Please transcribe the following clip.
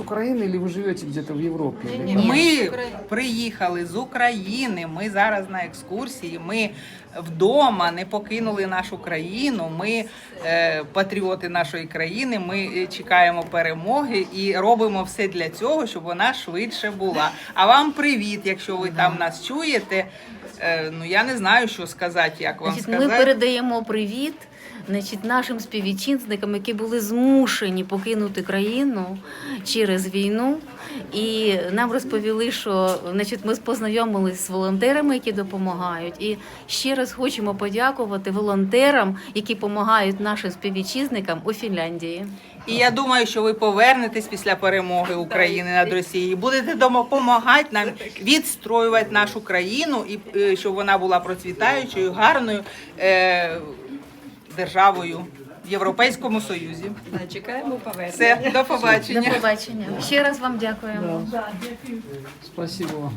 України или вы живете где-то в Европе? или Ні, ні. Ми приїхали з України. Ми зараз на екскурсії. Ми вдома не покинули нашу країну. Ми е, патріоти нашої країни. Ми е, чекаємо перемоги і робимо все для цього, щоб вона швидше була. А вам привіт, якщо ви там нас чуєте. Е, ну я не знаю, що сказати, як вам Значить, ми сказати. передаємо привіт значить, нашим співвітчизникам, які були змушені покинути країну через війну. І нам розповіли, що значить, ми познайомилися з волонтерами, які допомагають. І ще раз хочемо подякувати волонтерам, які допомагають нашим співвітчизникам у Фінляндії. І я думаю, що ви повернетесь після перемоги України над Росією. Будете допомагати нам відстроювати нашу країну і е, щоб вона була процвітаючою, гарною е, державою в Європейському Союзі. Чекаємо повернення. Все, до До побачення. побачення. Ще раз вам дякуємо. Спасибо вам.